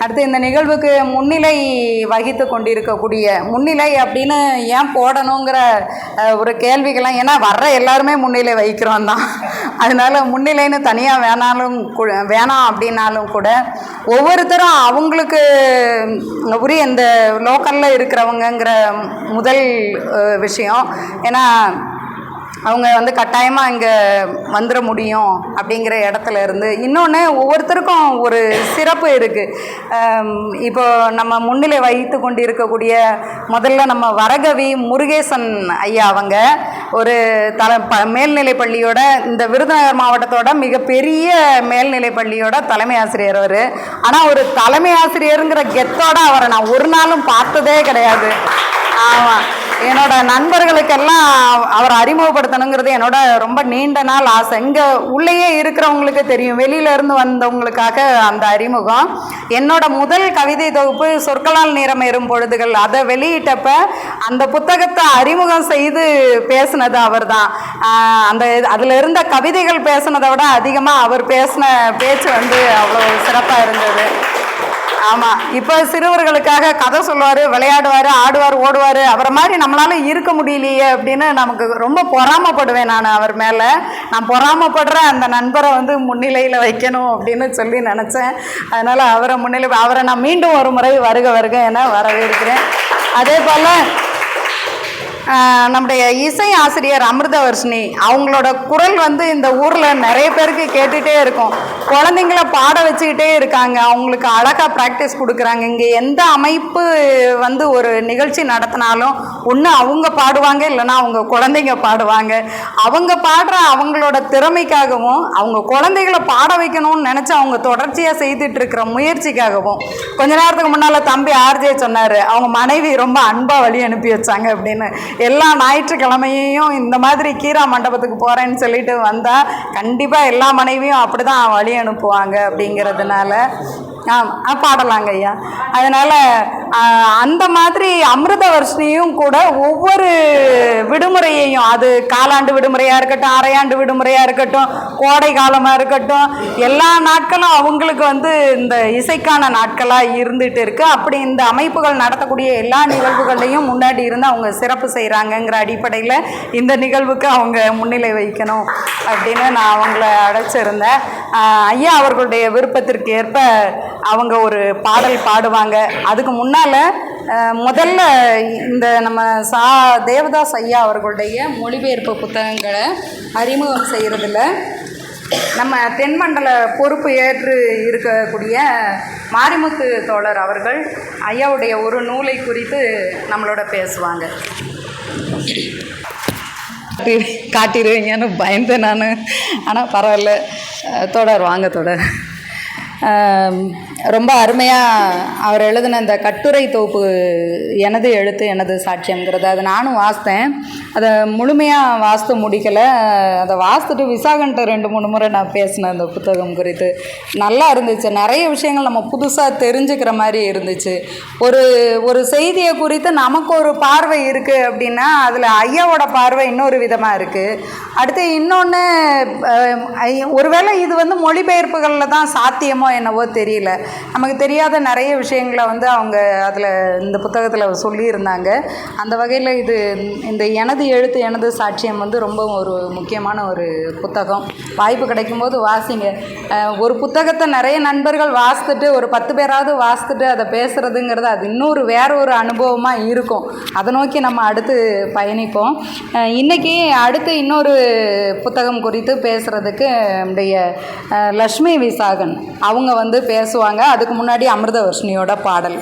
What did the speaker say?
அடுத்து இந்த நிகழ்வுக்கு முன்னிலை வகித்து கொண்டிருக்கக்கூடிய முன்னிலை அப்படின்னு ஏன் போடணுங்கிற ஒரு கேள்விகள்லாம் ஏன்னா வர்ற எல்லாருமே முன்னிலை வகிக்கிறோம் தான். அதனால முன்னிலைன்னு தனியாக வேணாலும் கு- வேணாம் அப்படின்னாலும் கூட ஒவ்வொருத்தரும் அவங்களுக்கு உரிய இந்த லோக்கலில் இருக்கிறவங்கங்கிற முதல் விஷயம். ஏன்னா அவங்க வந்து கட்டாயமாக இங்கே வந்துட முடியும் அப்படிங்கிற இடத்துல இருந்து இன்னொன்று ஒவ்வொருத்தருக்கும் ஒரு சிறப்பு இருக்குது இப்போ நம்ம முன்னிலை வைத்து கொண்டு இருக்கக்கூடிய முதல்ல நம்ம வரகவி முருகேசன் ஐயா அவங்க ஒரு தல ப மேல்நிலை பள்ளியோட இந்த விருதுநகர் மாவட்டத்தோட மிகப்பெரிய மேல்நிலை பள்ளியோட தலைமை ஆசிரியர் அவர். ஆனால் ஒரு தலைமை ஆசிரியருங்கிற கெத்தோட அவரை நான் ஒரு நாளும் பார்த்ததே கிடையாது. ஆமாம் என்னோட நண்பர்களுக்கெல்லாம் அவரை அறிமுகப்படுத்தணுங்கிறது என்னோட ரொம்ப நீண்ட நாள் ஆசை. இங்கே உள்ளேயே இருக்கிறவங்களுக்கு தெரியும். வெளியில இருந்து வந்தவங்களுக்காக அந்த அறிமுகம். என்னோட முதல் கவிதை தொகுப்பு சொற்களால் நேரம் ஏறும் பொழுதுகள். அதை வெளியிட்டப்ப அந்த புத்தகத்தை அறிமுகம் செய்து பேசினது அவர் தான் அந்த அதில் இருந்த கவிதைகள் பேசினதை விட அதிகமாக அவர் பேசின பேச்சு வந்து அவ்வளோ சிறப்பாக இருந்தது. ஆமாம் இப்போ சிறுவர்களுக்காக கதை சொல்லுவார் விளையாடுவார் ஆடுவார் ஓடுவார். அவரை மாதிரி நம்மளால இருக்க முடியலையே அப்படின்னு நமக்கு ரொம்ப பொறாமப்படுவேன் நான் அவர் மேலே. நான் பொறாமப்படுற அந்த நண்பரை வந்து முன்னிலையில் வைக்கணும் அப்படின்னு சொல்லி நினச்சேன். அதனால் அவரை முன்னிலை அவரை நான் மீண்டும் ஒரு முறை வருக வருக என வரவேற்கிறேன். அதே போல் நம்முடைய இசை ஆசிரியர் அமிர்தவர்ஷினி அவங்களோட குரல் வந்து இந்த ஊரில் நிறைய பேருக்கு கேட்டுகிட்டே இருக்கும். குழந்தைங்கள பாட வச்சுக்கிட்டே இருக்காங்க. அவங்களுக்கு அழகாக ப்ராக்டிஸ் கொடுக்குறாங்க. இங்கே எந்த அமைப்பு வந்து ஒரு நிகழ்ச்சி நடத்தினாலும் ஒன்று அவங்க பாடுவாங்க இல்லைன்னா அவங்க குழந்தைங்க பாடுவாங்க. அவங்க பாடுற அவங்களோட திறமைக்காகவும் அவங்க குழந்தைகளை பாட வைக்கணும்னு நினச்சி அவங்க தொடர்ச்சியாக செய்துட்டு இருக்கிற முயற்சிக்காகவும். கொஞ்ச நேரத்துக்கு முன்னால் தம்பி ஆர்ஜே சொன்னார் அவங்க மனைவி ரொம்ப அன்பாக வழி அனுப்பி வச்சாங்க அப்படின்னு. எல்லா ஞாயிற்றுக்கிழமையையும் இந்த மாதிரி கீரா மண்டபத்துக்கு போகிறேன்னு சொல்லிட்டு வந்தால் கண்டிப்பாக எல்லா மனைவியும் அப்படி தான் வழி அனுப்புவாங்க அப்படிங்கிறதுனால ஆ ஆ, பாடலாங்க ஐயா. அதனால் அந்த மாதிரி அமிர்தவர்ஷினியும் கூட ஒவ்வொரு விடுமுறையையும் அது காலாண்டு விடுமுறையாக இருக்கட்டும் அரையாண்டு விடுமுறையாக இருக்கட்டும் கோடை காலமாக இருக்கட்டும் எல்லா நாட்களும் அவங்களுக்கு வந்து இந்த இசைக்கான நாட்களாக இருந்துட்டு இருக்கு. அப்படி இந்த அமைப்புகள் நடத்தக்கூடிய எல்லா நிகழ்வுகள்லையும் முன்னாடி இருந்து அவங்க சிறப்பு செய்கிறாங்கங்கிற அடிப்படையில் இந்த நிகழ்வுக்கு அவங்க முன்னிலை வைக்கணும் அப்படின்னு நான் அவங்கள அழைச்சிருந்தேன். ஐயா அவர்களுடைய விருப்பத்திற்கு ஏற்ப அவங்க ஒரு பாடல் பாடுவாங்க. அதுக்கு முன்னால் முதல்ல இந்த நம்ம சா தேவதாஸ் ஐயா அவர்களுடைய மொழிபெயர்ப்பு புத்தகங்களை அறிமுகம் செய்கிறதுல நம்ம தென்மண்டல பொறுப்பு ஏற்று இருக்கக்கூடிய மாரிமுத்து தோழர் அவர்கள் ஐயாவுடைய ஒரு நூலை குறித்து நம்மளோட பேசுவாங்க. காட்டிடுவீங்கன்னு பயந்தேன் நான். ஆனால் பரவாயில்ல. தொடர் வாங்க தொடர் ரொம்ப அருமையாக அவர் எழுதின இந்த கட்டுரை தொகுப்பு எனது எழுத்து எனது சாட்சியங்கிறது அதை நானும் வாசித்தேன். அதை முழுமையாக வாசித்து முடிக்கலை. அதை வாசித்துட்டு விசாகன்ட்ட ரெண்டு மூணு முறை நான் பேசினேன் அந்த புத்தகம் குறித்து. நல்லா இருந்துச்சு. நிறைய விஷயங்கள் நம்ம புதுசாக தெரிஞ்சுக்கிற மாதிரி இருந்துச்சு. ஒரு ஒரு செய்தியை குறித்து நமக்கு ஒரு பார்வை இருக்குது அப்படின்னா அதில் ஐயாவோட பார்வை இன்னொரு விதமாக இருக்குது அடுத்து இன்னொன்று ஒருவேளை இது வந்து மொழிபெயர்ப்புகளில் தான் சாத்தியமோ என்னவோ தெரியல. நமக்கு தெரியாத நிறைய விஷயங்களை வந்து அவங்க அதில் இந்த புத்தகத்தில் சொல்லியிருந்தாங்க. அந்த வகையில் இது இந்த எனது எழுத்து எனது சாட்சியம் வந்து ரொம்ப ஒரு முக்கியமான ஒரு புத்தகம். வாய்ப்பு கிடைக்கும்போது வாசிங்க. ஒரு புத்தகத்தை நிறைய நண்பர்கள் வாசித்துட்டு ஒரு பத்து பேராவது வாசித்துட்டு அதை பேசுகிறதுங்கிறது அது இன்னொரு வேற ஒரு அனுபவமாக இருக்கும். அதை நோக்கி நம்ம அடுத்து பயணிப்போம். இன்றைக்கி அடுத்து இன்னொரு புத்தகம் குறித்து பேசுகிறதுக்கு நம்முடைய லக்ஷ்மி விசாகன். அவங்க வந்து பேசுவாங்க. அதுக்கு முன்னாடி அமிர்தவர்ஷினியோட பாடல்.